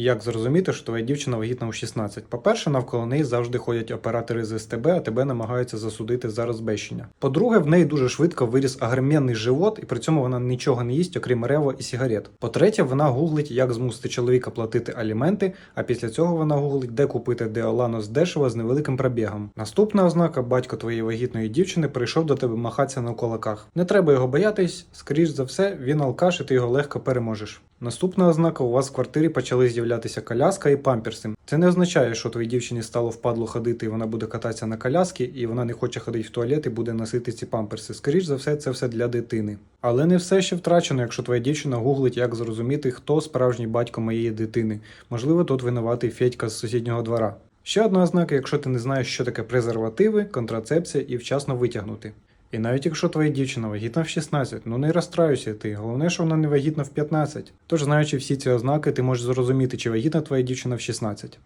Як зрозуміти, що твоя дівчина вагітна у 16? По-перше, навколо неї завжди ходять оператори з СТБ, а тебе намагаються засудити за розбещення. По-друге, в неї дуже швидко виріс агроменний живот, і при цьому вона нічого не їсть, окрім рево і сигарет. По-третє, вона гуглить, як змусити чоловіка платити аліменти, а після цього вона гуглить, де купити деоланос дешево з невеликим пробігом. Наступна ознака: батько твоєї вагітної дівчини прийшов до тебе махатися на кулаках. Не треба його боятись, скоріш за все, він алкаш, і ти його легко переможеш. Наступна ознака: у вас в квартирі почали з'являтися коляска і памперси. Це не означає, що твоїй дівчині стало впадло ходити, і вона буде кататися на коляски, і вона не хоче ходити в туалет і буде носити ці памперси. Скоріш за все, це все для дитини. Але не все ще втрачено, якщо твоя дівчина гуглить, як зрозуміти, хто справжній батько моєї дитини. Можливо, тут винуватий Федька з сусіднього двора. Ще одна ознака, якщо ти не знаєш, що таке презервативи, контрацепція і вчасно витягнути. І навіть якщо твоя дівчина вагітна в 16, ну не розстраюйся ти, головне, що вона не вагітна в 15. Тож, знаючи всі ці ознаки, ти можеш зрозуміти, чи вагітна твоя дівчина в 16.